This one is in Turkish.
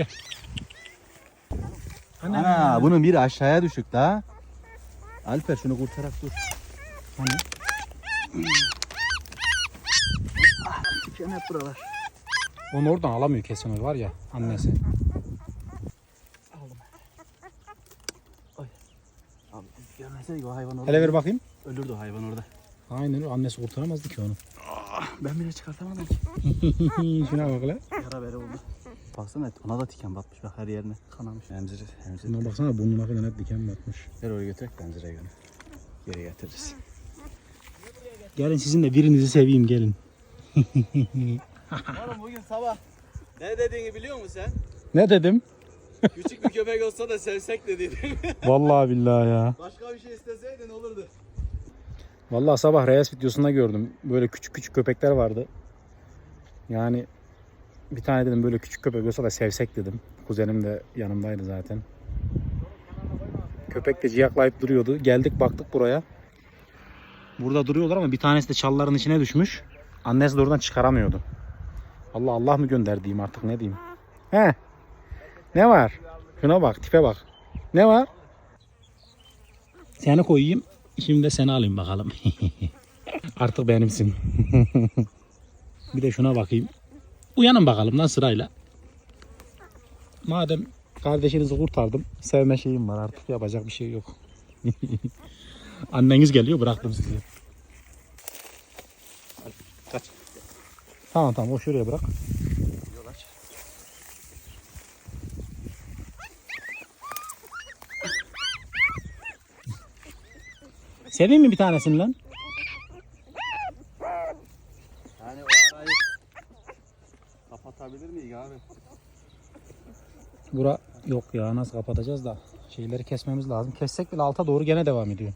Gel. Ana bunun biri aşağıya düşük la. Alper şunu kurtarak dur. Hani? Diken hep buralar. Onu oradan alamıyor kesin o var ya annesi. Abi görmeseydik o hayvan orada. Hele ver bakayım. Ölürdü o hayvan orada. Aynen annesi kurtaramazdı ki onu. Ben bile çıkartamadım ki. Şuna bak lan. Yara bere oldu. Baksana ona da tiken batmış bak her yerine kanamış. Emziri, emziri. Şuna baksana burnuna kadar net diken batmış. Ver oraya götürek de emzire göre. Geri getiririz. Gelin sizin de birinizi seveyim gelin. Oğlum bugün sabah ne dediğini biliyor musun sen? Ne dedim? Küçük bir köpek olsa da sevsek de dedim. Vallahi billahi ya. Başka bir şey isteseydin olurdu. Vallahi sabah Reyes videosunda gördüm. Böyle küçük küçük köpekler vardı. Yani bir tane dedim böyle küçük köpek olsa da sevsek dedim. Kuzenim de yanımdaydı zaten. Köpek de ciyaklayıp duruyordu. Geldik baktık buraya. Burada duruyorlar ama bir tanesi de çalların içine düşmüş. Annesi de oradan çıkaramıyordu. Allah Allah mı gönder diyeyim artık ne diyeyim. He. Ne var? Şuna bak tipe bak. Ne var? Seni koyayım. Şimdi de seni alayım bakalım. Artık benimsin. bir de şuna bakayım. Uyanın bakalım lan sırayla. Madem kardeşinizi kurtardım. Sevme şeyim var artık yapacak bir şey yok. Anneniz geliyor bıraktım sizi. Kaç. Tamam tamam o şuraya bırak. Seveyim mi bir tanesini lan? Yani o arayı kapatabilir miyiz abi? Bura yok ya nasıl kapatacağız da şeyleri kesmemiz lazım. Kessek bile alta doğru gene devam ediyor.